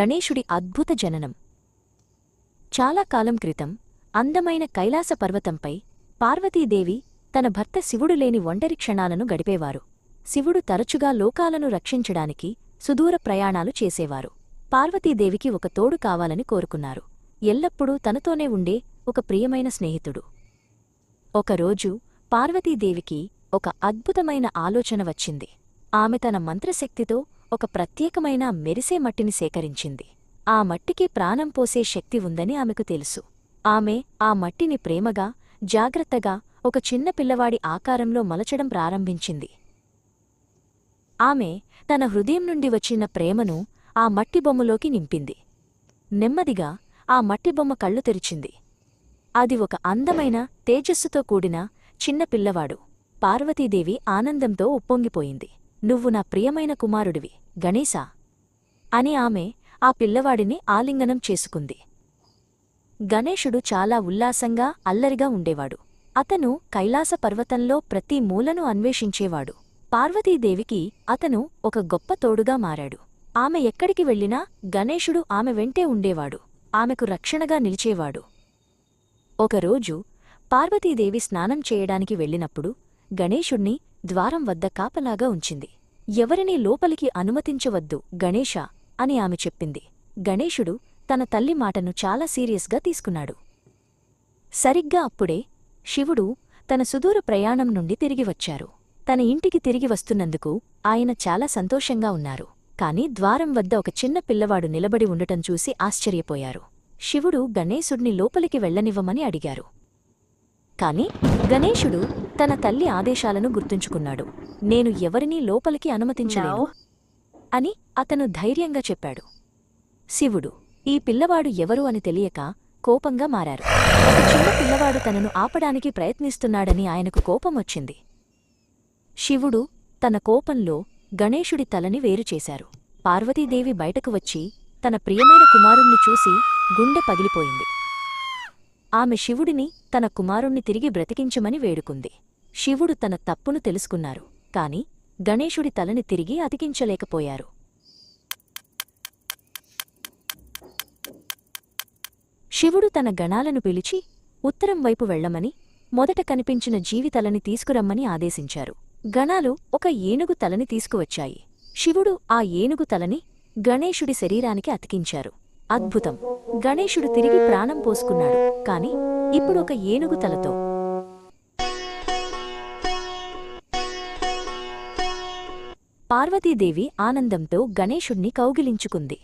గణేశుడి అద్భుత జననం. చాలా కాలం క్రితం అందమైన కైలాస పర్వతంపై పార్వతీదేవి తన భర్త శివుడు లేని ఒంటరి క్షణాలను గడిపేవారు. శివుడు తరచుగా లోకాలను రక్షించడానికి సుదూర ప్రయాణాలు చేసేవారు. పార్వతీదేవికి ఒక తోడు కావాలని కోరుకున్నారు. ఎల్లప్పుడూ తనతోనే ఉండే ఒక ప్రియమైన స్నేహితుడు. ఒకరోజు పార్వతీదేవికి ఒక అద్భుతమైన ఆలోచన వచ్చింది. ఆమె తన మంత్రశక్తితో ఒక ప్రత్యేకమైన మెరిసే మట్టిని సేకరించింది. ఆ మట్టికి ప్రాణం పోసే శక్తి ఉందని ఆమెకు తెలుసు. ఆమె ఆ మట్టిని ప్రేమగా జాగ్రత్తగా ఒక చిన్న పిల్లవాడి ఆకారంలో మలచడం ప్రారంభించింది. ఆమె తన హృదయం నుండి వచ్చిన ప్రేమను ఆ మట్టి బొమ్మలోకి నింపింది. నెమ్మదిగా ఆ మట్టి బొమ్మ కళ్ళు తెరిచింది. అది ఒక అందమైన తేజస్సుతో కూడిన చిన్న పిల్లవాడు. పార్వతీదేవి ఆనందంతో ఉప్పొంగిపోయింది. నువ్వు నా ప్రియమైన కుమారుడివి. గణేశా! అని ఆమె ఆ పిల్లవాడిని ఆలింగనం చేసుకుంది. గణేశుడు చాలా ఉల్లాసంగా అల్లరిగా ఉండేవాడు. అతను కైలాస పర్వతంలో ప్రతి మూలను అన్వేషించేవాడు. పార్వతీదేవికి అతను ఒక గొప్ప తోడుగా మారాడు. ఆమె ఎక్కడికి వెళ్ళినా గణేశుడు ఆమె వెంటే ఉండేవాడు. ఆమెకు రక్షణగా నిలిచేవాడు. ఒకరోజు పార్వతీదేవి స్నానం చేయడానికి వెళ్ళినప్పుడు గణేశుణ్ణి ద్వారం వద్ద కాపలాగా ఉంచింది. ఎవరినీ లోపలికి అనుమతించవద్దు గణేష అని ఆమె చెప్పింది. గణేశుడు తన తల్లి మాటను చాలా సీరియస్గా తీసుకున్నాడు. సరిగ్గా అప్పుడే శివుడు తన సుదూర ప్రయాణం నుండి తిరిగి వచ్చారు. తన ఇంటికి తిరిగి వస్తున్నందుకు ఆయన చాలా సంతోషంగా ఉన్నారు. కాని ద్వారం వద్ద ఒక చిన్న పిల్లవాడు నిలబడి ఉండటం చూసి ఆశ్చర్యపోయారు. శివుడు గణేశుడిని లోపలికి వెళ్ళనివ్వమని అడిగారు. కాని గణేశుడు తన తల్లి ఆదేశాలను గుర్తుంచుకున్నాడు. నేను ఎవరినీ లోపలికి అనుమతించలేను అని అతను ధైర్యంగా చెప్పాడు. శివుడు ఈ పిల్లవాడు ఎవరు అని తెలియక కోపంగా మారారు. ఒక చిన్న పిల్లవాడు తనను ఆపడానికి ప్రయత్నిస్తున్నాడని ఆయనకు కోపం వచ్చింది. శివుడు తన కోపంలో గణేశుడి తలని వేరుచేశారు పార్వతీదేవి బయటకు వచ్చి తన ప్రియమైన కుమారుణ్ణి చూసి గుండె పగిలిపోయింది. ఆమె శివుడిని తన కుమారుణ్ణి తిరిగి బ్రతికించమని వేడుకుంది. శివుడు తన తప్పును తెలుసుకున్నారు. కాని గణేశుడి తలని తిరిగి అతికించలేకపోయారు. శివుడు తన గణాలను పిలిచి ఉత్తరం వైపు వెళ్ళమని మొదట కనిపించిన జీవితలని తీసుకురమ్మని ఆదేశించారు. గణాలు ఒక ఏనుగు తలని తీసుకువచ్చాయి. శివుడు ఆ ఏనుగు తలని గణేశుడి శరీరానికి అతికించారు. అద్భుతం! గణేశుడు తిరిగి ప్రాణం పోసుకున్నాడు. కాని ఇప్పుడు ఒక ఏనుగు తలతో. పార్వతీదేవి ఆనందంతో గణేశుణ్ణి కౌగిలించుకుంది.